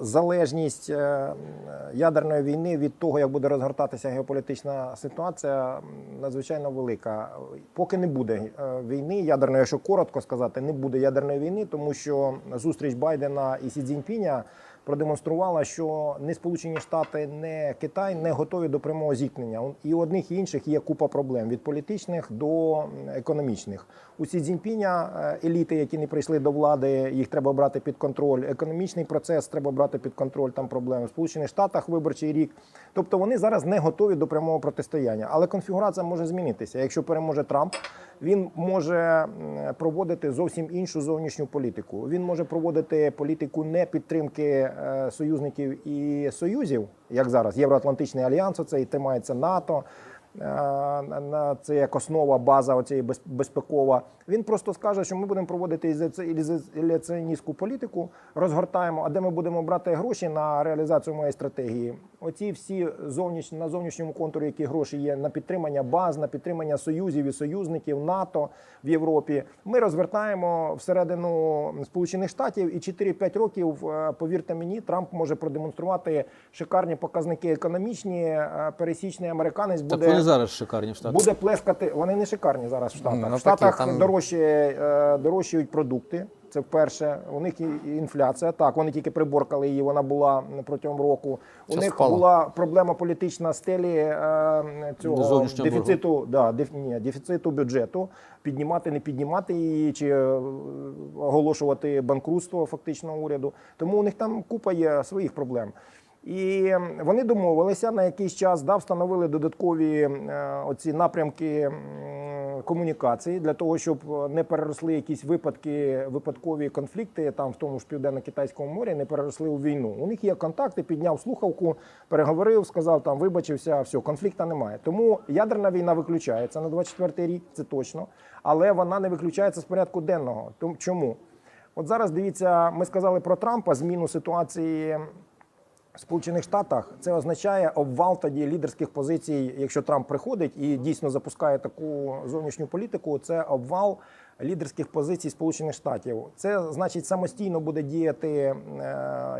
Залежність е, ядерної війни від того, як буде розгортатися геополітична ситуація, надзвичайно велика. Поки не буде е, війни ядерної, якщо коротко сказати, не буде ядерної війни, тому що зустріч Байдена і Сі Цзіньпіня продемонструвала, що не Сполучені Штати, не Китай не готові до прямого зіткнення. І у одних і інших є купа проблем від політичних до економічних. У Сі Цзіньпіня е, еліти, які не прийшли до влади, їх треба брати під контроль. Економічний процес треба брати під контроль. Там проблеми в Сполучених Штатах виборчий рік. Тобто вони зараз не готові до прямого протистояння. Але конфігурація може змінитися. Якщо переможе Трамп, він може проводити зовсім іншу зовнішню політику. Він може проводити політику не підтримки е, союзників і союзів, як зараз Євроатлантичний альянс, оцей тримається НАТО. Е, на це як основа, база оцієї без- безпекова. Він просто скаже, що ми будемо проводити ізоляці- ізоляціоністську політику, розгортаємо, а де ми будемо брати гроші на реалізацію моєї стратегії. Оці всі зовніш... на зовнішньому контурі, які гроші є на підтримання баз, на підтримання союзів і союзників НАТО в Європі. Ми розвертаємо всередину Сполучених Штатів і 4-5 років, е, повірте мені, Трамп може продемонструвати шикарні показники економічні. е, Пересічний американець буде вони зараз шикарні в Штатах. буде плескати. Вони не шикарні зараз в Штатах. Ну, в Штатах там- дорожче, е, дорожчають продукти. Це вперше. У них і інфляція. Так, вони тільки приборкали її. Вона була протягом року. У них спало? була проблема політична стелі е, цього Зовнішнього дефіциту, да, деф, ні, дефіциту бюджету. Піднімати, не піднімати її чи е, оголошувати банкрутство фактично уряду. Тому у них там купа є своїх проблем. І вони домовилися на якийсь час, да, встановили додаткові е, оці напрямки комунікації для того, щоб не переросли якісь випадки, випадкові конфлікти там в тому ж південно-китайському морі, не переросли у війну. У них є контакти, підняв слухавку, переговорив, сказав там, вибачився, все, конфлікта немає. Тому ядерна війна виключається на 24-й рік, це точно, але вона не виключається з порядку денного. Тому чому? От зараз дивіться, ми сказали про Трампа, зміну ситуації. Сполучених Штатах це означає обвал тоді лідерських позицій. Якщо Трамп приходить і дійсно запускає таку зовнішню політику, це обвал лідерських позицій Сполучених Штатів. Це значить самостійно буде діяти е,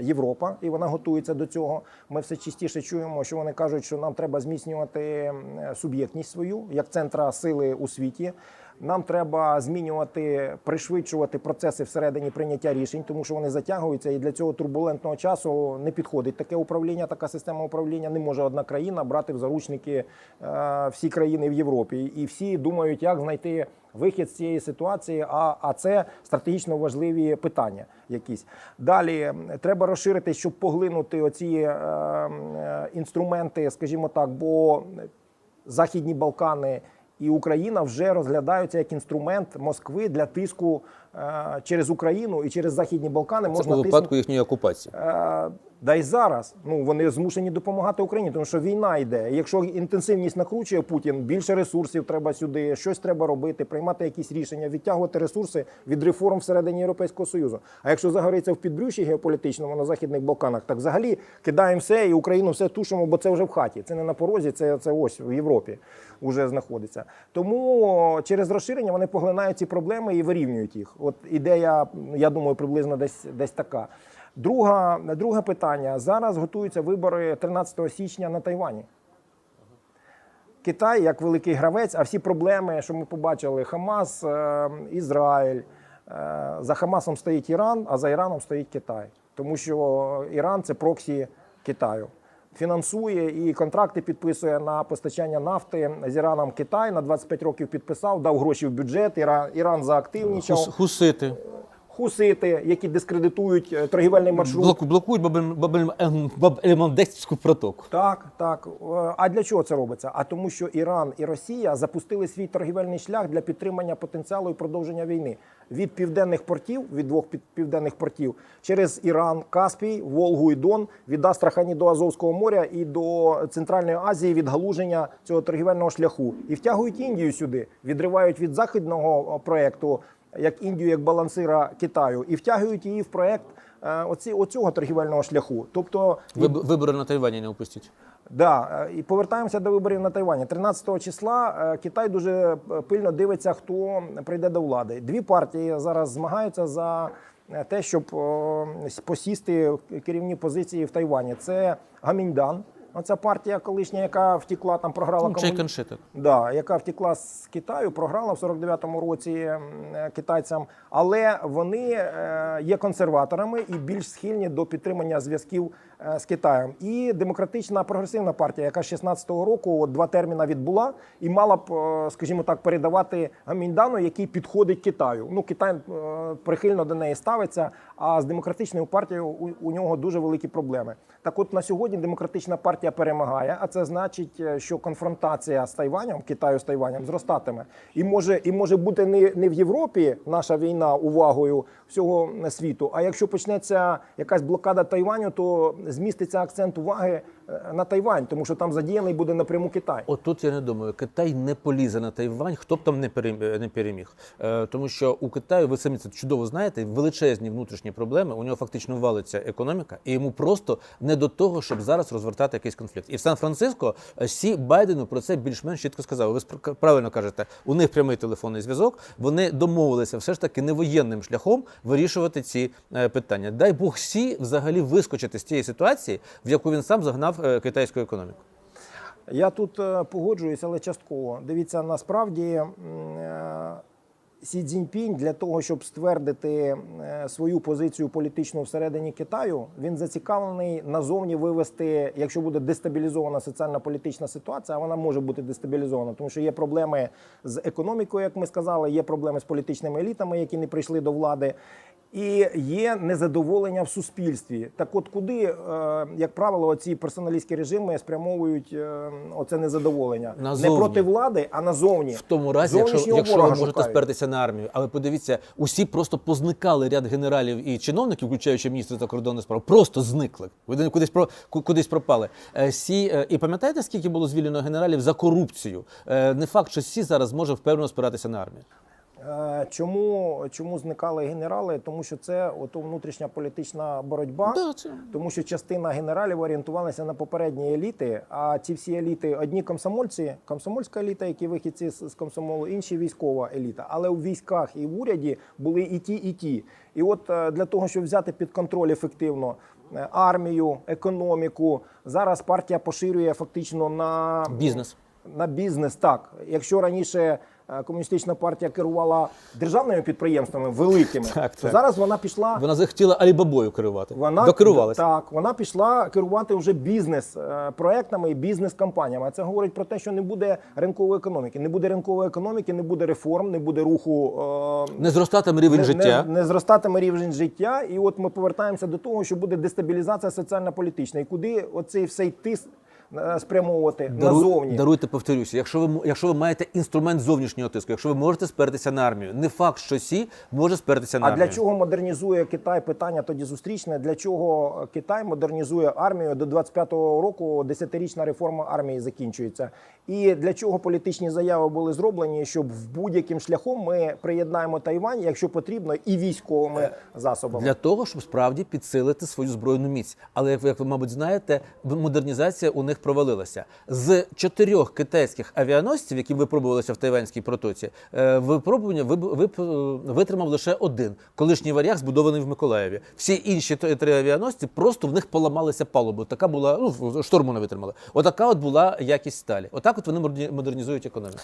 Європа, і вона готується до цього. Ми все частіше чуємо, що вони кажуть, що нам треба зміцнювати е, суб'єктність свою як центра сили у світі. Нам треба змінювати, пришвидшувати процеси всередині прийняття рішень, тому що вони затягуються, і для цього турбулентного часу не підходить таке управління, така система управління. Не може одна країна брати в заручники е, всі країни в Європі. І всі думають, як знайти вихід з цієї ситуації. А, а це стратегічно важливі питання. Якісь далі треба розширити, щоб поглинути оці е, е, інструменти, скажімо так, бо Західні Балкани і Україна вже розглядаються як інструмент Москви для тиску е, через Україну і через Західні Балкани Це можна у тиснути. випадку їхньої окупації. Да й зараз ну вони змушені допомагати Україні, тому що війна йде. Якщо інтенсивність накручує Путін, більше ресурсів треба сюди, щось треба робити, приймати якісь рішення, відтягувати ресурси від реформ всередині Європейського союзу. А якщо загориться в підбрюші геополітичному на західних Балканах, так взагалі кидаємо все і Україну все тушимо, бо це вже в хаті. Це не на порозі, це, це ось в Європі вже знаходиться. Тому через розширення вони поглинають ці проблеми і вирівнюють їх. От ідея, я думаю, приблизно десь десь така. Друга, друге питання. Зараз готуються вибори 13 січня на Тайвані. Китай як великий гравець, а всі проблеми, що ми побачили: Хамас, е, Ізраїль. Е, За Хамасом стоїть Іран, а за Іраном стоїть Китай. Тому що Іран це проксі Китаю. Фінансує і контракти підписує на постачання нафти з Іраном Китай. На 25 років підписав, дав гроші в бюджет. Іран, Іран заактивнічав. Хус- Хусити. Хусити, які дискредитують е, торгівельний маршрут. Блоку- Блокують Бабель- Бабель- ем, протоку. Так, так. Е, А для чого це робиться? А тому, що Іран і Росія запустили свій торгівельний шлях для підтримання потенціалу і продовження війни від південних портів, від двох південних портів, через Іран, Каспій, Волгу і Дон, від Астрахані до Азовського моря і до Центральної Азії відгалуження цього торгівельного шляху. І втягують Індію сюди, відривають від західного проекту, як Індію, як балансира Китаю, і втягують її в проект. е, Оці, оцього торгівельного шляху, тобто Виб- Вибори на Тайвані не упустіть. Да, е, і повертаємося до виборів на Тайвані. 13 числа е, Китай дуже пильно дивиться, хто прийде до влади. Дві партії зараз змагаються за те, щоб посісти керівні позиції в Тайвані. Це Гаміньдан. Оця партія колишня, яка втікла, там програла Ну, комуні- Да, яка втікла з Китаю, програла в 49-му році е, китайцям, але вони е, є консерваторами і більш схильні до підтримання зв'язків з Китаєм. І демократична прогресивна партія, яка з 16-го року от, два терміна відбула і мала б, е, скажімо так, передавати Гаміньдану, який підходить Китаю. Ну, Китай е, прихильно до неї ставиться, а з демократичною партією у, у нього дуже великі проблеми. Так от на сьогодні демократична партія перемагає, а це значить, е, що конфронтація з Тайванем, Китаю з Тайванем, зростатиме. І може, і може бути не, не в Європі наша війна увагою всього світу. А якщо почнеться якась блокада Тайваню, то зміститься акцент уваги на Тайвань, тому що там задіяний буде напряму Китай. Отут я не думаю, Китай не полізе на Тайвань, хто б там не перем- не переміг. Е, тому що у Китаю, ви самі це чудово знаєте, величезні внутрішні проблеми. У нього фактично валиться економіка, і йому просто не до того, щоб зараз розвертати якийсь конфлікт. І в Сан-Франциско е, Сі Байдену про це більш-менш чітко сказали. Ви правильно кажете, у них прямий телефонний зв'язок. Вони домовилися все ж таки не воєнним шляхом вирішувати ці е, питання. Дай Бог Сі взагалі вискочити з тієї ситуації, в яку він сам загнав е, китайську економіку. Я тут е, погоджуюсь, але частково. Дивіться, насправді е, Сі Цзіньпінь для того, щоб ствердити свою позицію політичну всередині Китаю, він зацікавлений назовні вивести, якщо буде дестабілізована соціально-політична ситуація, а вона може бути дестабілізована, тому що є проблеми з економікою, як ми сказали, є проблеми з політичними елітами, які не прийшли до влади. І є незадоволення в суспільстві. Так, от куди, е, як правило, ці персоналістські режими спрямовують е, оце незадоволення Назовні. не проти влади, а назовні. В тому разі, якщо, якщо ви можете шукають. спертися на армію, але подивіться, усі просто позникали ряд генералів і чиновників, включаючи міністра закордонних справ, просто зникли. Вони кудись про ку- кудись пропали. Е, Сі і пам'ятаєте, скільки було звільнено генералів за корупцію? Не факт, що Сі зараз може впевнено спиратися на армію. Е, Чому, чому зникали генерали? Тому що це ото внутрішня політична боротьба. Да, це- Тому що частина генералів орієнтувалася на попередні еліти. А ці всі еліти одні комсомольці, комсомольська еліта, які вихідці з з комсомолу, інші військова еліта. Але у військах і в уряді були і ті, і ті. І от е, для того, щоб взяти під контроль ефективно е, армію, економіку, зараз партія поширює фактично на Бізнес. на бізнес. Так, якщо раніше комуністична партія керувала державними підприємствами великими, Так, так. зараз вона пішла. Вона захотіла Алібабою керувати. Вона Докерувалася. так, вона пішла керувати вже бізнес е, проектами і бізнес-кампаніями. А це говорить про те, що не буде ринкової економіки. Не буде ринкової економіки, не буде реформ, не буде руху. е, Не зростатиме рівень не, життя. Не, не зростатиме рівень життя, і от ми повертаємося до того, що буде дестабілізація соціально-політична. І куди оцей всей тиск е, спрямовувати Даруй- назовні? Даруйте, повторюся. Якщо ви якщо ви маєте інструмент зовнішнього тиску, якщо ви можете спертися на армію, не факт, що Сі може спертися на А армію. для чого модернізує Китай? Питання тоді зустрічне. Для чого Китай модернізує армію до 25-го року? Десятирічна реформа армії закінчується. І для чого політичні заяви були зроблені, щоб в будь-яким шляхом ми приєднаємо Тайвань, якщо потрібно, і військовими засобами. Для того, щоб справді підсилити свою збройну міць. Але як ви, мабуть, знаєте, модернізація у них провалилася. З чотирьох китайських авіаносців, які випробувалися в Тайванській протоці, е, випробування виб- витримав лише один колишній варяг, збудований в Миколаєві. Всі інші три авіаносці просто в них поламалися палуби. Така була ну шторму не витримали. Отака от була якість сталі. Отак, от вони модерні- модернізують економіку.